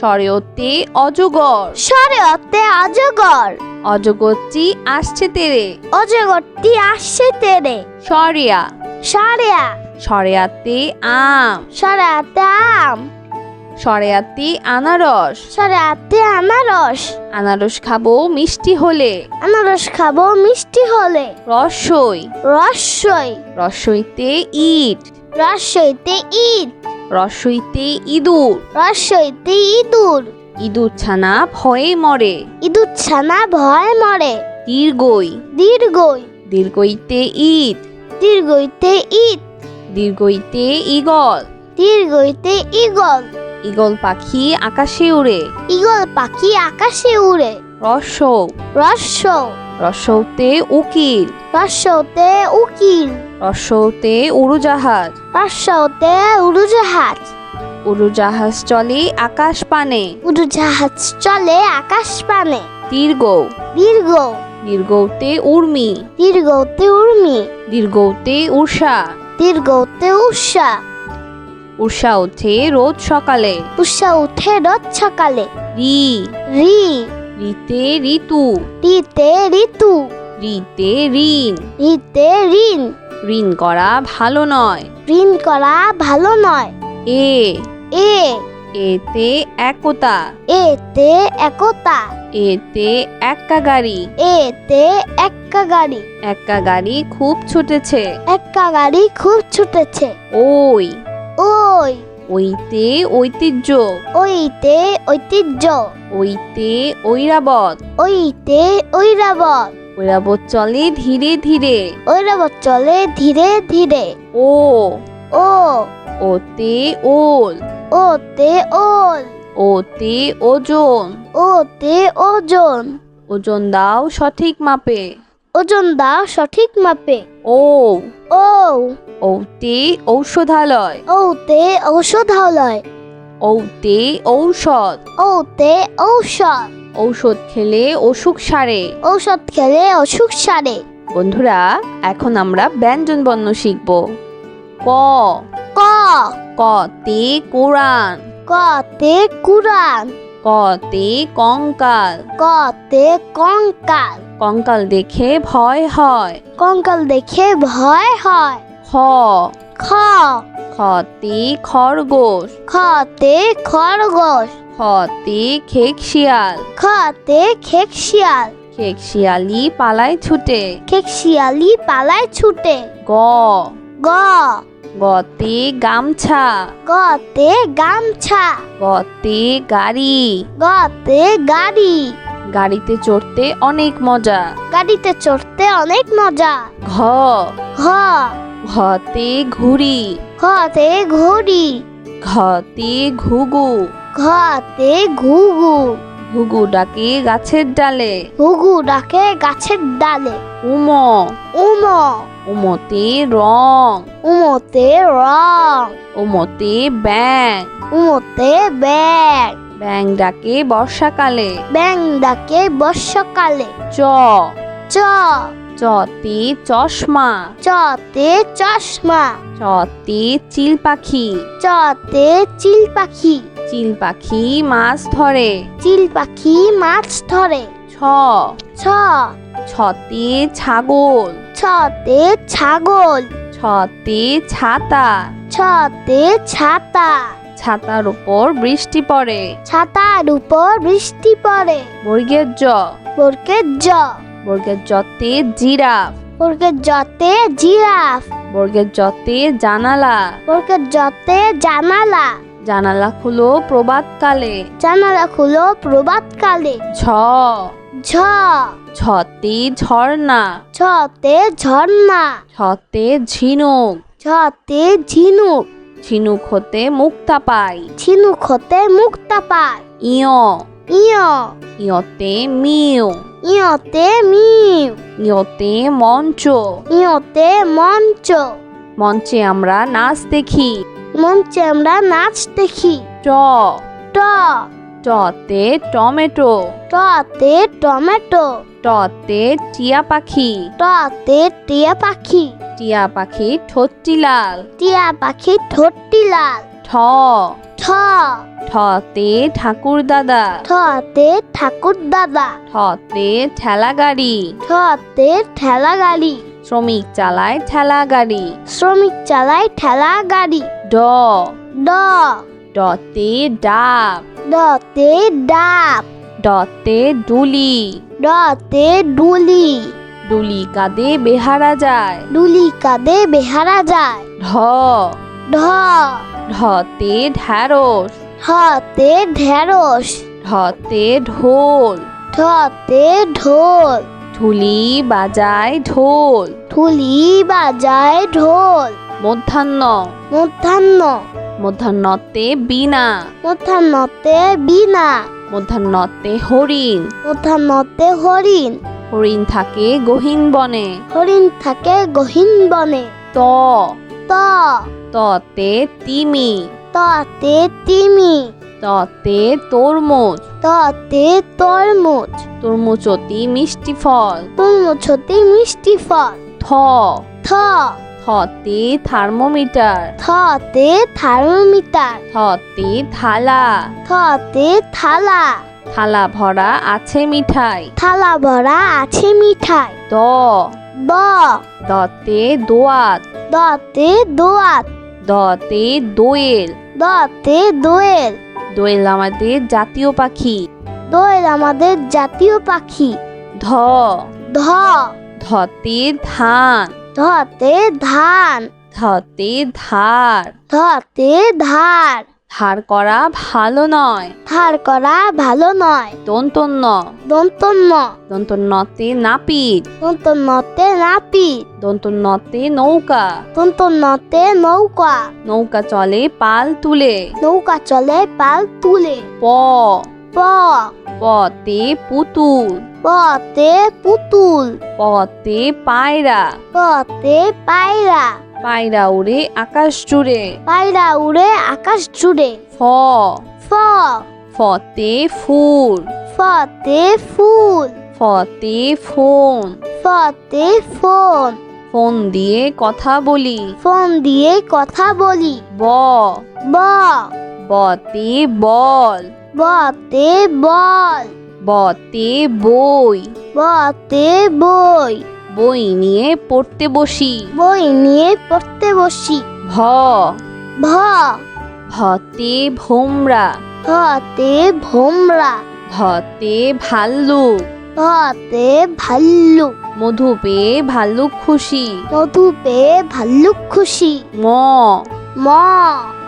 স্বরেওতে অজগর। সরেওতে অজগর। অজগরটি আসছে তেরে। অজগরটি আসছে তেরে। সরিয়া সরেয়া সরেয়াতে আম। সরেয়াতে আম। সরেয়াতে আনারস। সরেয়াতে আনারস। আনারস খাব মিষ্টি হলে। আনারস খাব মিষ্টি হলে। রসই। রসই। রসইতে ইট। রসইতে ঈদ রসইতে ইঁদুর। রসইতে ইঁদুর। ইঁদুর ছানা ভয়ে মরে। ইঁদুর ছানা ভয় মরে। দীর্ঘই। দীর্ঘই। দীর্ঘইতে ইট। দীর্ঘইতে ঈদ দীর্ঘইতে ইগল দীর্ঘইতে ইগল ইগল পাখি আকাশে উড়ে। ইগল পাখি আকাশে উড়ে। রস রস্য রসৌতে উকিল। রস্যতে উকিল। রসৌতে উড়োজাহাজ। রস্যতে উড়োজাহাজ। উড়োজাহাজ চলে আকাশ পানে উড়োজাহাজ চলে আকাশ পানে দীর্ঘ। দীর্ঘ। দীর্ঘতে উর্মি। দীর্ঘতে উর্মি। দীর্ঘতে উষা দীর্ঘতে উষা উষা ওঠে রোজ সকালে। উষা উঠে রোজ সকালে। রি। রি। রিতে ঋতু। রিতে ঋতু। রিতে ঋণ। রিতে ঋণ। ঋণ করা ভালো নয়। ঋণ করা ভালো নয়। এ। এ। এতে একতা। এতে একতা। এতে এক্কা গাড়ি। এতে এক্কা গাড়ি। এক্কা গাড়ি খুব ছুটেছে। এক্কা গাড়ি খুব ছুটেছে। ওই। ওই। ওইতে ঐতিহ্য। ওইতে ঐতিহ্য। ওইতে ঐরাবত। ওইতে ঐরাবত। ঐরাবত চলে ধীরে ধীরে। ঐরাবত চলে ধীরে ধীরে। ও। ও। ওতে ওল। ওতে ওল। ওতে ওজন। ওতে ওজন। ওজন দাও সঠিক মাপে। ওজন দাও সঠিক মাপে। ও। ও। ওতে ঔষধালয়। ওতে ঔষধালয়। ওতে ঔষধ। ওতে ঔষধ। ঔষধ খেলে অসুখ সারে। ঔষধ খেলে অসুখ সারে। বন্ধুরা এখন আমরা ব্যঞ্জন বর্ণ শিখব। ক। ক। কতে কোরআন কতে কুরান। কতে কঙ্কাল। কতে কঙ্কাল। কঙ্কাল দেখে ভয় হয়। কঙ্কাল দেখে ভয় হয়। খ। খ। খতে খরগোশ। খতে খরগোশ। খতে খেক শিয়াল খতে খেক শিয়াল খেক পালায় ছুটে। খেক শিয়ালি পালায় ছুটে। গ। গ। গতে গামছা। গতে গামছা। গতে গাড়ি। গতে গাড়ি। গাড়িতে চড়তে অনেক মজা। গাড়িতে চড়তে অনেক মজা। ঘ। ঘ। ঘতে ঘুড়ি। ঘতে ঘড়ি। ঘতে ঘুঘু। ঘতে ঘুঘু। ঘুঘু ডাকে গাছের ডালে। ঘুঘু ডাকে গাছের ডালে। উম। উম। উমতে রং। উমতে রং। উমতে ব্যাং উমতে ব্যাগ ব্যাং ডাকে বর্ষাকালে। ব্যাং ডাকে বর্ষাকালে। চ। চ। চতে চশমা। চতে চশমা। চতে চিল পাখি। চতে চিল পাখি। চিল পাখি মাছ ধরে। চিল পাখি মাছ ধরে। ছ। ছ। ছতে ছাগল। ছতে ছাগল। ছতে ছাতা। ছতে ছাতা। ছাতার উপর বৃষ্টি পড়ে। ছাতার উপর বৃষ্টি পড়ে। বর্গের জ বর্গের জ বর্গের জতে জিরাফ। বর্গের জতে জিরাফ। বর্গের জতে জানালা। বর্গের জতে জানালা। জানালা খুলো প্রবাদকালে। জানালা খুলো প্রভাতকালে ঝ। ঝ। ছতে ঝর্ণা। ছতে ঝর্ণা। ছতে ঝিনুক। ছতে ঝিনুক। ঝিনুক হতে মুক্তা পাই ঝিনুক হতে মুক্তা পায় ইয়। ইয় ইয়তে মিউ ইয়তে মিউ ইয়তে মঞ্চ ইয়তে মঞ্চ মঞ্চে আমরা নাচ দেখি মঞ্চে আমরা নাচ দেখি ট ট টতে টমেটো টতে টমেটো টতে টিয়া পাখি টতে টিয়া পাখি টিয়া পাখি ঠোঁটটি লাল টিয়া পাখি ঠোঁটটি লাল ঠ ঠ। ঠতে ঠাকুর দাদা। ঠতে ঠাকুর দাদা। ঠতে ঠেলা গাড়ি। ঠতে ঠেলা গাড়ি। শ্রমিক চালায় ঠেলা গাড়ি। শ্রমিক চালায় ঠেলা গাড়ি। ড। ড। ডতে ডাব। ডতে ডাব। ডতে ডুলি। ডতে ডুলি। ডুলি কাঁদে বেহারা যায়। ডুলি কাঁদে বেহারা যায়। ঢ। ঢ। ঢতে ঢ্যাঁড়স ঢতে ঢেঁড়স। ঢতে ঢোল। ঢতে ঢোল। ঢুলি বাজায় ঢোল। ঢুলি বাজায় ঢোল। মধ্যাহ্ন। মধ্যাহ্ন। মধ্যাহ্নতে বীণা। মধ্যাহ্নতে বীণা। মধ্যাহ্নতে হরিণ। মধ্যাহ্নতে হরিণ। হরিণ থাকে গহীন বনে। হরিণ থাকে গহীন বনে। ত। ত। ততে তিমি। ততে তিমি। ততে তরমুজ। ততে তরমুজ। তরমুজ অতি মিষ্টি ফল। তরমুজতে মিষ্টি ফল। থ। থ। থতে থার্মোমিটার। থতে থার্মোমিটার। থতে থালা। থতে থালা। থালা ভরা আছে মিঠাই। থালা ভরা আছে মিঠাই। দ। দ। দতে দোয়াত। দতে দোয়াত। দতে দোয়েল। দতে দোয়েল। দোয়েল আমাদের জাতীয় পাখি। দোয়েল আমাদের জাতীয় পাখি। ধ। ধ। ধতে ধান। ধতে ধান। ধতে ধার। ধতে ধার। ধার করা ভালো নয়। ধার করা ভালো নয়। দন্তন্য। দন্তন্য। দন্তন্যতে নাপিত। দন্তন্যতে নাপিত। দন্তন্যতে নৌকা। দন্তন্যতে নৌকা। নৌকা চলে পাল তুলে। নৌকা চলে পাল তুলে। প। প। পতে পুতুল। পতে পুতুল। পতে পায়রা। পতে পায়রা। পায়রা উড়ে আকাশ জুড়ে। পায়রা উড়ে আকাশ জুড়ে। ফ। ফ। ফতে ফুল। ফতে ফুল। ফতে ফোন। ফতে ফোন। ফোন দিয়ে কথা বলি। ফোন দিয়ে কথা বলি। ব। ব। বতে বল। বতে বল। বতে বই। বতে বই। বই নিয়ে পড়তে বসি। বই নিয়ে পড়তে বসি। ভ। ভ। ভতে ভোমরা। ভতে ভোমরা। ভতে ভাল্লুক ভতে ভাল্লুক মধু পেয়ে ভাল্লুক খুশি। মধু পেয়ে ভাল্লুক খুশি। ম। ম।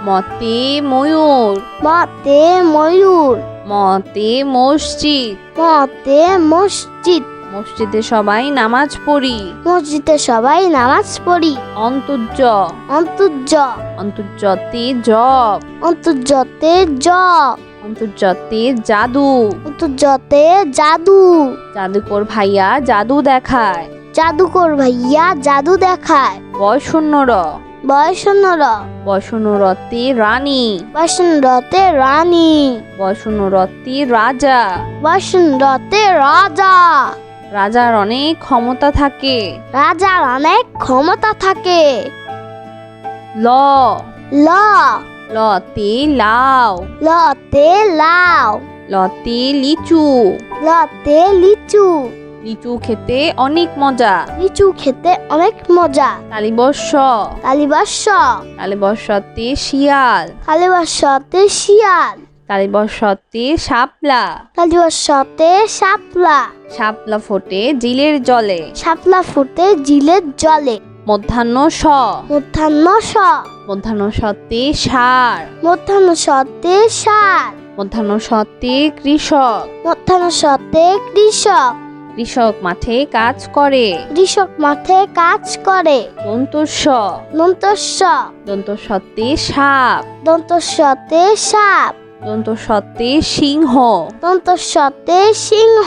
মতে ময়ূর। মতে ময়ূর। মতে মসজিদ। মতে মসজিদ। মসজিদে সবাই নামাজ পড়ি। মসজিদে সবাই নামাজ পড়ি। অন্তর্য। অন্তর্য। অন্তর্যতে জব অন্তর্জতে জব অন্তর্যতে জাদু। অন্তর্জতে জাদু। জাদুকর ভাইয়া জাদু দেখায়। জাদুকর ভাইয়া জাদু দেখায়। বয়শূন্যর বয়সনর বয়শূন্যরতে রানী। বয়সনরতে রানী। বয়শূন্যরতে রাজা। বয়সনরতে রাজা। রাজার অনেক ক্ষমতা থাকে। রাজার অনেক ক্ষমতা থাকে। ল। ল। লতে লাউ লতে লাউ লতে লিচু। লতে লিচু। লিচু খেতে অনেক মজা। লিচু খেতে অনেক মজা। তালিবর্ষ কালিবাস তালিবর্ষতে শিয়াল। কালিবাসতে শিয়াল। তালিবর্ষতে শাপলা। কালিবাসতে শাপলা। শাপলা ফোটে জিলের জলে। শাপলা ফুটে জিলের জলে। মধ্যাহ্ন স। মধ্যাহ্ন স। মধ্যাহ্ন সতে সার। মধ্যাহ্ন সতে সার। মধ্যাহ্ন সতে কৃষক। মধ্যাহ্ন সতে কৃষক। কৃষক মাঠে কাজ করে। কৃষক মাঠে কাজ করে। দন্তস্ব। দন্তস্ব। দন্তস্বতে সাপ। দন্তস্বতে সাপ। দন্ত সত্ত্বে সিংহ। দন্ত সতে সিংহ।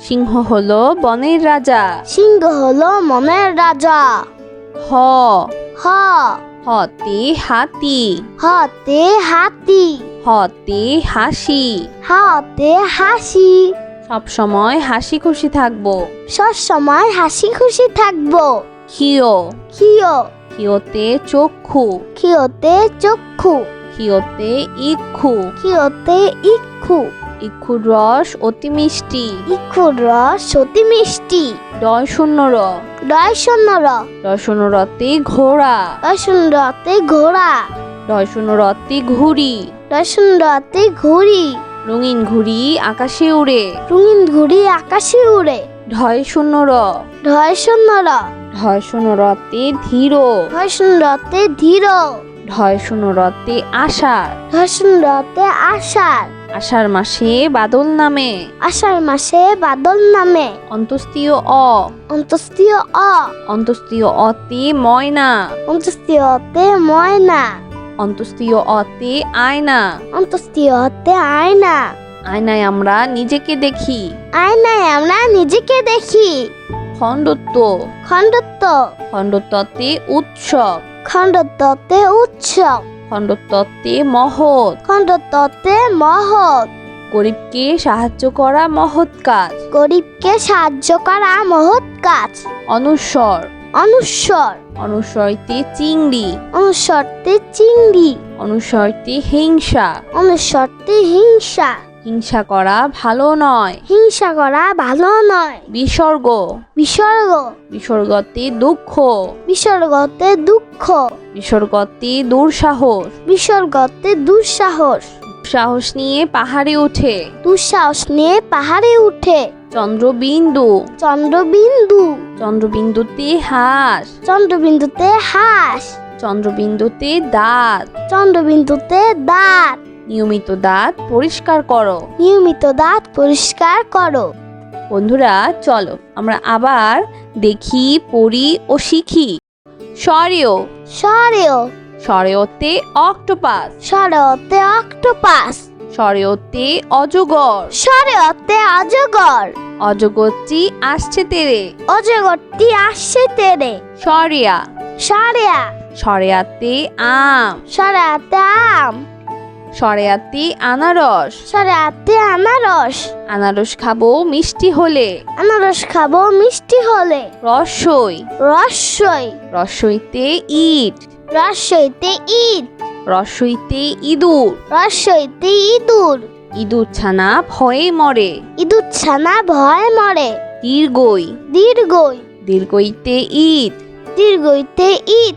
সিংহ হলো বনের রাজা। সিংহ হলো মনের রাজা। হ। হ। হতে হাতি। হতে হাতি। হতে হাসি। হাতে হাসি। সব সময় হাসি খুশি থাকব। সব সময় হাসি খুশি থাকব। খিও খিও খিওতে চক্ষু। খিওতে চক্ষু। খিওতে ইক্ষু। খিওতে ইক্ষু। ইক্ষুর রস অতি মিষ্টি। ইক্ষুর রস অতি মিষ্টি। ডয় শূন্য র ডয় শূন্য র ডয় শূন্য রতে ঘোড়া। ডয় শূন্য রতে ঘোড়া। ডয় শূন্য রতে ঘুড়ি। ডয় শূন্য রতে ঘুড়ি। রঙিন ঘুড়ি আকাশে উড়ে। রঙিন ঘুড়ি আকাশে উড়ে। ঢয় শূন্য র ঢয় শূন্য র ঢয় শূন্য রতে ধীর। ঢয় শূন্য রতে ধীর। ঢয় শূন্য রতে আষাঢ়। শূন্য রতে আষাঢ়। আষাঢ় মাসে বাদল নামে। আষাঢ় মাসে বাদল নামে। অন্তস্তীয় অ। অন্তস্তীয় অ। অন্তস্তীয় অতে ময়না। অন্তস্তীয় অতে ময়না। অন্তস্তীয় অতে আয়না। অন্তস্তীয় অতে আয়না। আয়নায় আমরা নিজেকে দেখি। আয়নায় আমরা নিজেকে দেখি। খণ্ডত্ব। খণ্ডত্ব। খণ্ডত্বতে উৎসব। খণ্ডত্বতে উৎসব খণ্ডত্বতে মহৎ। খণ্ডত্বতে মহৎ। গরিবকে সাহায্য করা মহৎ কাজ। গরিবকে সাহায্য করা মহৎ কাজ। অনুস্বর অনুস্বর অনুস্বরতে চিংড়ি। অনুস্বরতে চিংড়ি। অনুস্বরতে হিংসা। অনুস্বরতে হিংসা। হিংসা করা ভালো নয়। হিংসা করা ভালো নয়। বিসর্গ। বিসর্গ। বিসর্গতে দুঃখ। বিসর্গতে দুঃখ। বিসর্গতে দুঃসাহস। বিসর্গতে দুঃসাহস। সাহস নিয়ে পাহাড়ে উঠে। দুঃসাহস নিয়ে পাহাড়ে উঠে। চন্দ্রবিন্দু। চন্দ্রবিন্দু। চন্দ্রবিন্দুতে হাঁস। চন্দ্রবিন্দুতে হাঁস। চন্দ্রবিন্দুতে দাঁত। চন্দ্রবিন্দুতে দাঁত। নিয়মিত দাঁত পরিষ্কার করো। নিয়মিত দাঁত পরিষ্কার করো। বন্ধুরা চলো আমরা আবার দেখি পড়ি ও শিখি। স্বরেও। সরেও স্বরেওতে অক্টোপাস। সরেওতে অক্টোপাস। স্বরেওতে অজগর। সরেওতে অজগর। অজগরটি আসছে তেরে। অজগরটি আসছে তেরে। সরিয়া। সরেয়া। সরেয়াতে আম। সরেয়াতে আম। সরেয়াতে আনারস। সরেয়াতে আনারস। আনারস খাব মিষ্টি হলে। আনারস খাব মিষ্টি হলে। রসই। রসই। রসইতে ইট। রসইতে ইট। রসইতে ইঁদুর। রসইতে ইঁদুর। ইঁদুর ছানা ভয়ে মরে। ইঁদুর ছানা ভয় মরে। দীর্ঘই। দীর্ঘই। দীর্ঘইতে ইট। দীর্ঘইতে ঈদ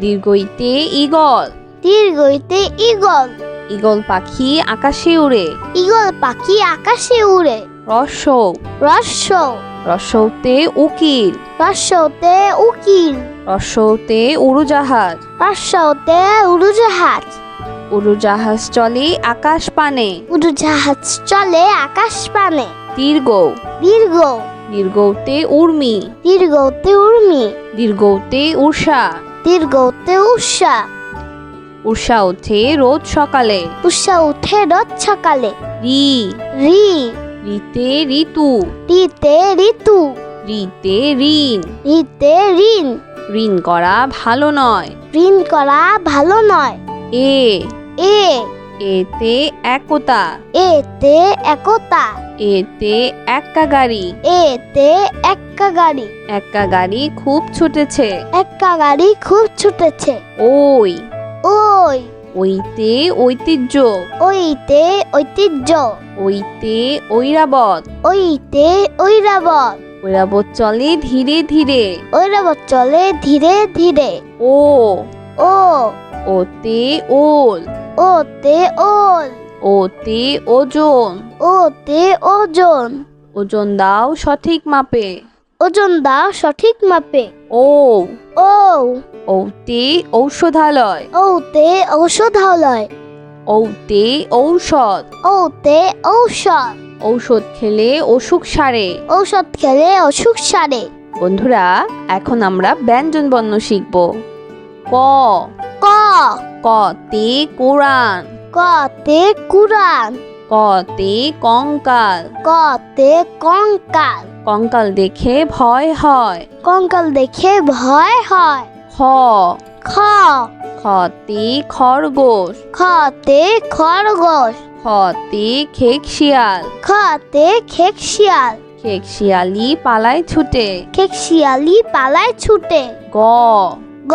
দীর্ঘইতে ইগল দীর্ঘইতে ইগল ইগল পাখি আকাশে উড়ে। ইগল পাখি আকাশে উড়ে। রসৌ রস্য রসৌতে উকিল। রস্যতে উকিল। রসৌতে উড়োজাহাজ। রস্যতে উড়োজাহাজ। উড়োজাহাজ চলে আকাশ পানে উড়োজাহাজ চলে আকাশ পানে দীর্ঘ। দীর্ঘ। দীর্ঘতে উর্মি। দীর্ঘতে উর্মি। দীর্ঘতে উষা দীর্ঘতে উষা উষা ওঠে রোজ সকালে। উষা উঠে রোজ সকালে। রি। রি। রিতে ঋতু। রিতে ঋতু। রিতে ঋণ। রিতে ঋণ। ঋণ করা ভালো নয়। ঋণ করা ভালো নয়। এ। এ। এতে একতা। এতে একতা। এতে এক্কা গাড়ি। এতে এক্কা গাড়ি। এক্কা গাড়ি খুব ছুটেছে। এক্কা গাড়ি খুব ছুটেছে। ওই। ওই। ওইতে ঐতিহ্য। ওইতে ঐতিহ্য। ওইতে ঐরাবত। ওইতে ঐরাবত। ঐরাবত চলে ধীরে ধীরে। ঐরাবত চলে ধীরে ধীরে। ও। ও। ওতে ওল। ওতে ওল। ওতে ওজন। ওতে ওজন। ওজন দাও সঠিক মাপে। ওজন দাও সঠিক মাপে। ও। ও। ওতে ঔষধালয়। ওতে ঔষধালয়। ওতে ঔষধ। ওতে ঔষধ। ঔষধ খেলে অসুখ সারে। ঔষধ খেলে অসুখ সারে। বন্ধুরা এখন আমরা ব্যঞ্জন বর্ণ শিখব। ক। ক। কতে কোরআন কতে কুরান। কতে কঙ্কাল। কতে কঙ্কাল। কঙ্কাল দেখে ভয় হয়। কঙ্কাল দেখে ভয় হয়। খ। খ। খতে খরগোশ। খতে খরগোশ। খতে খেকশিয়াল। খতে খেকশিয়াল। খেকশিয়ালি পালায় ছুটে। খেকশিয়ালি পালায় ছুটে। গ। গ।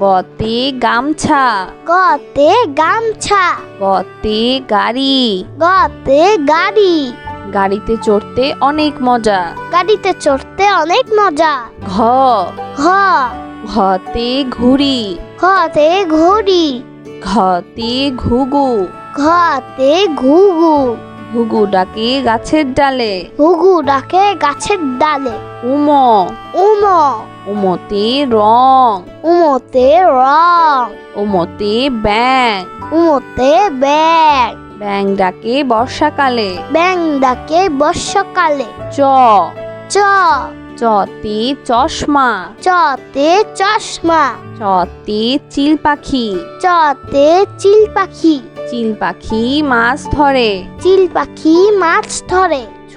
গতে গামছা। গতে গামছা। গতে গাড়ি। গতে গাড়ি। গাড়িতে চড়তে অনেক মজা। গাড়িতে চড়তে অনেক মজা। ঘ। ঘ। ঘতে ঘুড়ি। ঘতে ঘড়ি। ঘতে ঘুঘু। ঘতে ঘুঘু। ঘুঘু ডাকে গাছের ডালে। ঘুঘু ডাকে গাছের ডালে। উম। উম। উমতে রং। উমতে রং। উমতে ব্যাং উমতে ব্যাগ ব্যাং ডাকে বর্ষাকালে। ব্যাং ডাকে বর্ষাকালে। চ। চ। চতে চশমা। চতে চশমা। চতে চিল পাখি। চতে চিল পাখি। চিল পাখি মাছ ধরে। চিল পাখি মাছ ধরে। ছ।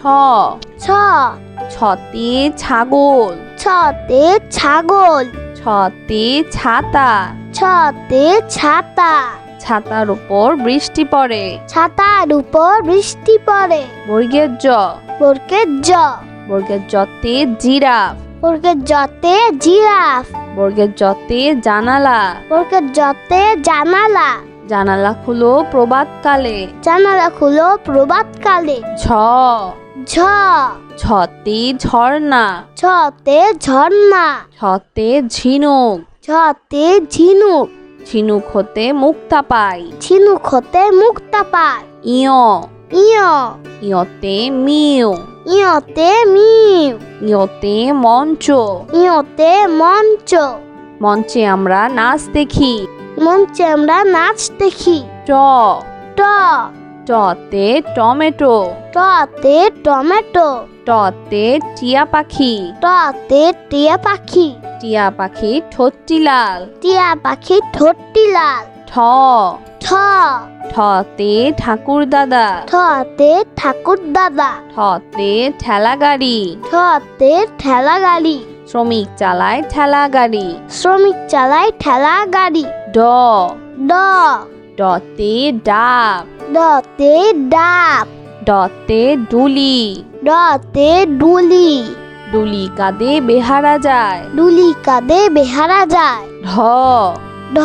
ছ। ছতে ছাগল। ছতে ছাগল। ছতে ছাতা। ছতে ছাতা। ছাতার উপর বৃষ্টি পড়ে। ছাতার উপর বৃষ্টি পড়ে। বর্গের জ। বর্গের জ। বর্গের জতে জিরাফ। বর্গের জতে জিরাফ। বর্গের জতে জানালা। বর্গের জতে জানালা। জানালা খুলো প্রবাদকালে জানালা খুলো প্রভাতকালে। ঝ। ঝ। ছতে ঝর্ণা। ছতে ঝর্ণা। ছতে ঝিনুক। ছতে ঝিনুক। ঝিনুক হতে মুক্তা পাই। ঝিনুক হতে মুক্তা পায় ইয়। ইয়। ইয়তে মিউ। ইয়তে মিউ। ইয়তে মঞ্চ। ইয়তে মঞ্চ। মঞ্চে আমরা নাচ দেখি। মঞ্চে আমরা নাচ দেখি। ট। ট। টতে টমেটো। টতে টমেটো। টতে টিয়া পাখি। টতে টিয়া পাখি। টিয়া পাখি ঠোঁটটি লাল টিয়া পাখি ঠোঁটটি লাল ঠ। ঠ। ঠতে ঠাকুর দাদা। ঠতে ঠাকুর দাদা। ঠতে ঠেলা গাড়ি ঠতে ঠেলা গাড়ি শ্রমিক চালায় ঠেলা গাড়ি শ্রমিক চালায় ঠেলা গাড়ি ড। ড। ডতে ডাব। ডতে ডাব। ডতে ডুলি। ডতে ডুলি। ডুলি কাঁদে বেহারা যায়। ডুলি কাঁদে বেহারা যায়। ঢ। ঢ।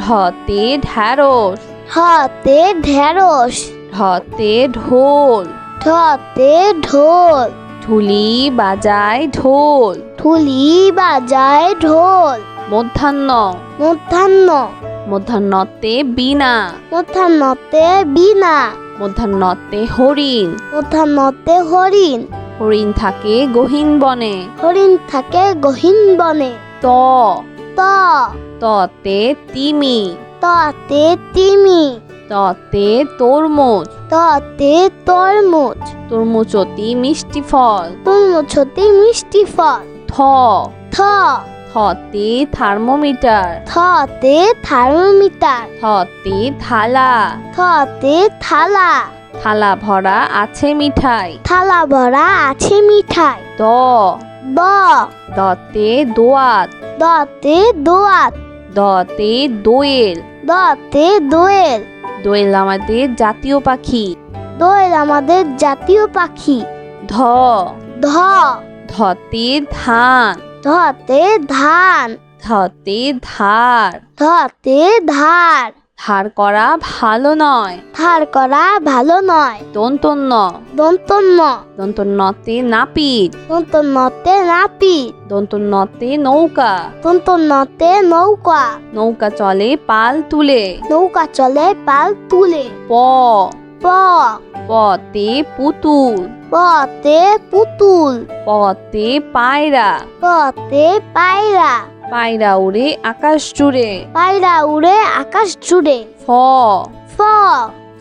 ঢতে ঢ্যাঁড়স ঢতে ঢেঁড়স। ঢতে ঢোল। ঢতে ঢোল। ঢুলি বাজায় ঢোল। ঢুলি বাজায় ঢোল। মধ্যাহ্ন। মধ্যাহ্ন। মধ্যাহ্নতে বীণা। মধ্যাহ্নতে বীণা। মধ্যাহ্নতে হরিণ। মধ্যাহ্নতে হরিণ। হরিণ থাকে গহীন বনে। হরিণ থাকে গহীন বনে। ত। ত। ততে তিমি। ততে তিমি। ততে তরমুজ। ততে তরমুজ। তরমুজ অতি মিষ্টি ফল। তরমুজ হতে মিষ্টি ফল। থ। থ। থতে থার্মোমিটার। থতে থার্মোমিটার। থতে থালা। থতে থালা। থালা ভরা আছে মিঠাই? থালা ভরা আছে মিঠাই। দ। দ দতে দোয়াত। দতে দোয়াত। দতে দোয়েল। দতে দোয়েল। দোয়েল আমাদের জাতীয় পাখি। দোয়েল আমাদের জাতীয় পাখি। ধ। ধ। ধতে ধান। ধতে ধান। ধতে ধার। ধতে ধার। ধার করা ভালো নয়। ধার করা ভালো নয়। দন্তন্য। দন্তন্য। দন্তন্যতে নাপিত। দন্তন্যতে নাপিত। দন্তন্যতে নৌকা। দন্তন্যতে নৌকা। নৌকা চলে পাল তুলে। নৌকা চলে পাল তুলে। প। প। পতে পুতুল। পতে পুতুল। পতে পায়রা। পতে পায়রা। পায়রা উড়ে আকাশ জুড়ে। পায়রা উড়ে আকাশ জুড়ে। ফ। ফ।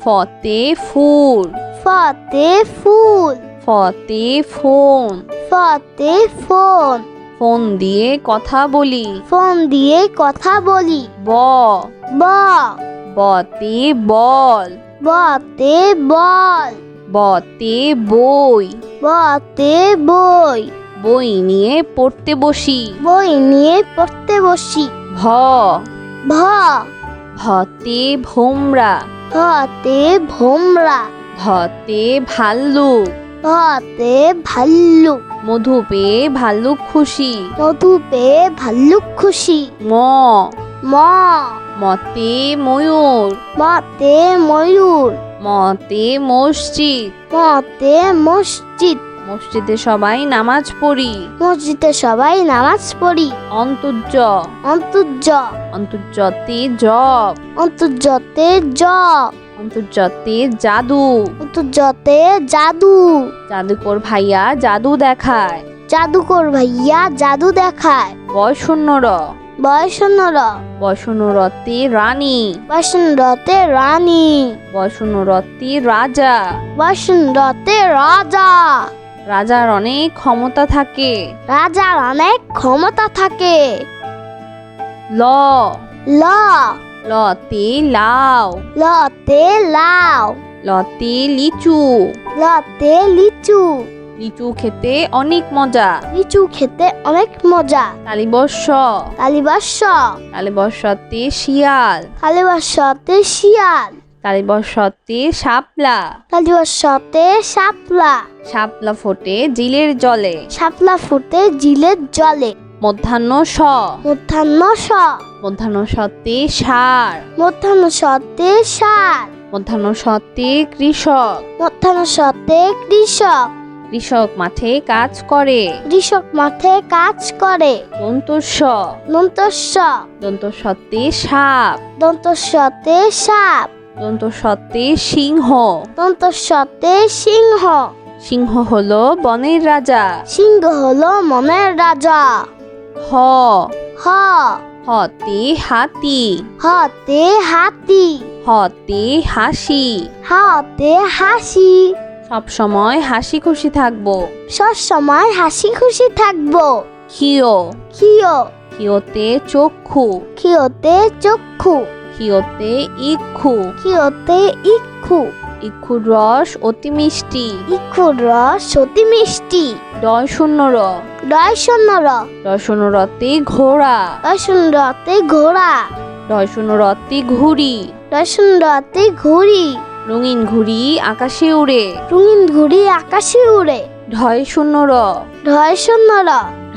ফতে ফুল। ফতে ফুল। ফতে ফোন। ফতে ফোন। ফোন দিয়ে কথা বলি। ফোন দিয়ে কথা বলি। ব। ব। বতে বল। বতে বল। বতে বই। বতে বই। বই নিয়ে পড়তে বসি। বই নিয়ে পড়তে বসি। ভ। ভ। ভতে ভোমরা। ভতে ভোমরা। ভতে ভাল্লুক ভতে ভাল্লুক মধু পেয়ে ভাল্লুক খুশি। মধু পেয়ে ভাল্লুক খুশি। ম। ম। মতে ময়ূর। মতে ময়ূর। মতে মসজিদ। মতে মসজিদ। মসজিদে সবাই নামাজ পড়ি। মসজিদে সবাই নামাজ পড়ি। অন্তর্য। অন্তর্য। অন্তর্জতে জব অন্তর্জতে জ অন্তর্জতে জাদু। অন্তর্জতে জাদু। জাদুকর ভাইয়া জাদু দেখায়। জাদুকর ভাইয়া জাদু দেখায়। বয়শূন্যর বয়সনর বয়শূন্যরতে রানী। বয়সনরতে রানী। বয়শূন্যরতে রাজা। বয়সনরতে রাজা। রাজার অনেক ক্ষমতা থাকে। রাজার অনেক ক্ষমতা থাকে। ল। ল। লতে লাউ লতে লাউ লতে লিচু। লতে লিচু। লিচু খেতে অনেক মজা। লিচু খেতে অনেক মজা। তালিবর্ষ কালিবাস তালিবর্ষতে শিয়াল। কালিবাসতে শিয়াল। তালিবর্ষতে শাপলা। কালিবাসতে শাপলা। শাপলা ফোটে জিলের জলে। শাপলা ফুটে জিলের জলে। মধ্যাহ্ন স। মধ্যাহ্ন স। মধ্যাহ্ন সতে সার। মধ্যাহ্ন সতে সার। মধ্যাহ্ন সতে কৃষক। মধ্যাহ্ন সতে কৃষক। কৃষক মাঠে কাজ করে। কৃষক মাঠে কাজ করে। দন্তস্ব। দন্তস্ব। দন্তস্বতে সাপ। দন্তস্বতে সাপ। দন্তস্বতে সিংহ। দন্ত দন্তস্বতে সিংহ। সিংহ হলো বনের রাজা। সিংহ হলো মনের রাজা। হ। হ। হতে হাতি। হতে হাতি। হতে হাসি। হাতে হাসি। সব সময় হাসি খুশি থাকব। সব সময় হাসি খুশি থাকব। খিও খিও খিওতে চক্ষু। খিওতে চক্ষু। খিওতে ইক্ষু। খিওতে ইক্ষু। ইক্ষুর রস অতি মিষ্টি। ইক্ষুর রস অতি মিষ্টি। ডয় শূন্য র। ডয় শূন্যর ডয় শূন্য রতে ঘোড়া। ডয় শূন্যতে ঘোড়া। ডয় শূন্য রতে ঘুড়ি। ডয় শূন্যতে ঘুড়ি। রঙিন ঘুড়ি আকাশে উড়ে। রঙিন ঘুড়ি আকাশে উড়ে। ঢয় শূন্য র। ঢয় শূন্যর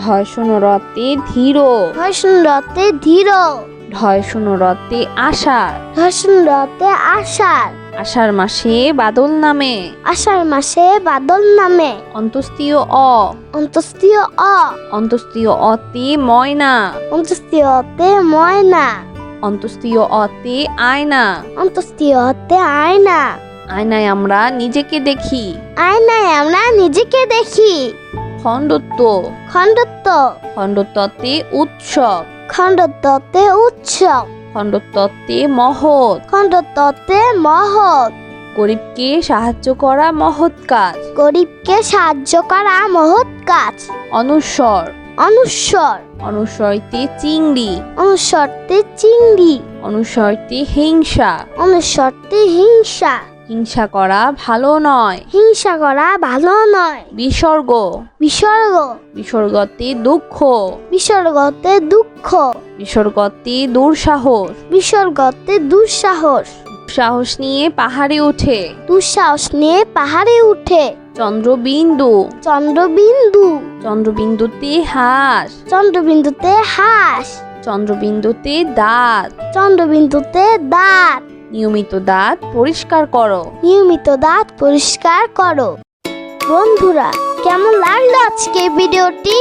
ঢয় শূন্য রতে ধীর। ঢয় শূন্যতে ধীর। ঢয় শূন্য রতে আষাঢ়। ঢয় শূন্যতে আষাঢ়। আষাঢ় মাসে বাদল নামে। আষাঢ় মাসে বাদল নামে। অন্তস্তীয় অ। অন্তস্তীয় অ। অন্তস্তীয় অতে ময়না। অন্তস্তীয়তে ময়না। অন্তস্তীয় অতে আয়না। অন্তস্তীয়তে আয়না। আয়নায় আমরা নিজেকে দেখি। আয়নায় আমরা নিজেকে দেখি। খণ্ডত্ব। খণ্ডত্ব। খণ্ডত্বতে উৎসব। খণ্ডত্বতে উৎসব খণ্ডত্বতে মহৎ। খণ্ডত্বতে মহৎ। গরিবকে সাহায্য করা মহৎ কাজ। গরিবকে সাহায্য করা মহৎ কাজ। অনুস্বর অনুস্বর অনুস্বরতে চিংড়ি। অনুস্বরতে চিংড়ি। অনুস্বরতে হিংসা। অনুস্বরতে হিংসা। হিংসা করা ভালো নয়। হিংসা করা ভালো নয়। বিসর্গ। বিসর্গ। বিসর্গতে দুঃখ। বিসর্গতে দুঃখ। বিসর্গতে দুঃসাহস। বিসর্গতে দুঃসাহস। সাহস নিয়ে পাহাড়ে ওঠে। দুঃসাহস নিয়ে পাহাড়ে উঠে। চন্দ্রবিন্দু। চন্দ্রবিন্দু। চন্দ্রবিন্দুতে হাঁস। চন্দ্রবিন্দুতে হাঁস। চন্দ্রবিন্দুতে দাঁত। চন্দ্রবিন্দুতে দাঁত। নিয়মিত দাঁত পরিষ্কার করো। নিয়মিত দাঁত পরিষ্কার করো। বন্ধুরা, কেমন লাগল আজকে ভিডিওটি?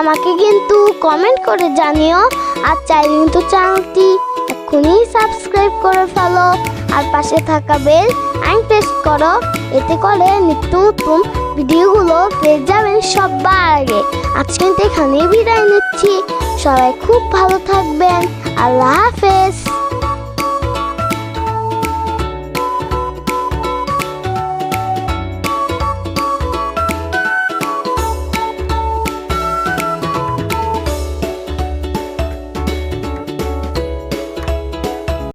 আমাকে কিন্তু কমেন্ট করে জানিও। আর চাইলে কিন্তু চ্যানেলটি এক্ষুনি সাবস্ক্রাইব করে ফেলো। আর পাশে থাকা বেল আইন প্রেস করো। এতে করে নিত্য নতুন ভিডিওগুলো পেয়ে যাবেন সবার আগে। আজকে কিন্তু এখানেই বিদায় নিচ্ছি। সবাই খুব ভালো থাকবেন। আল্লাহ হাফেজ।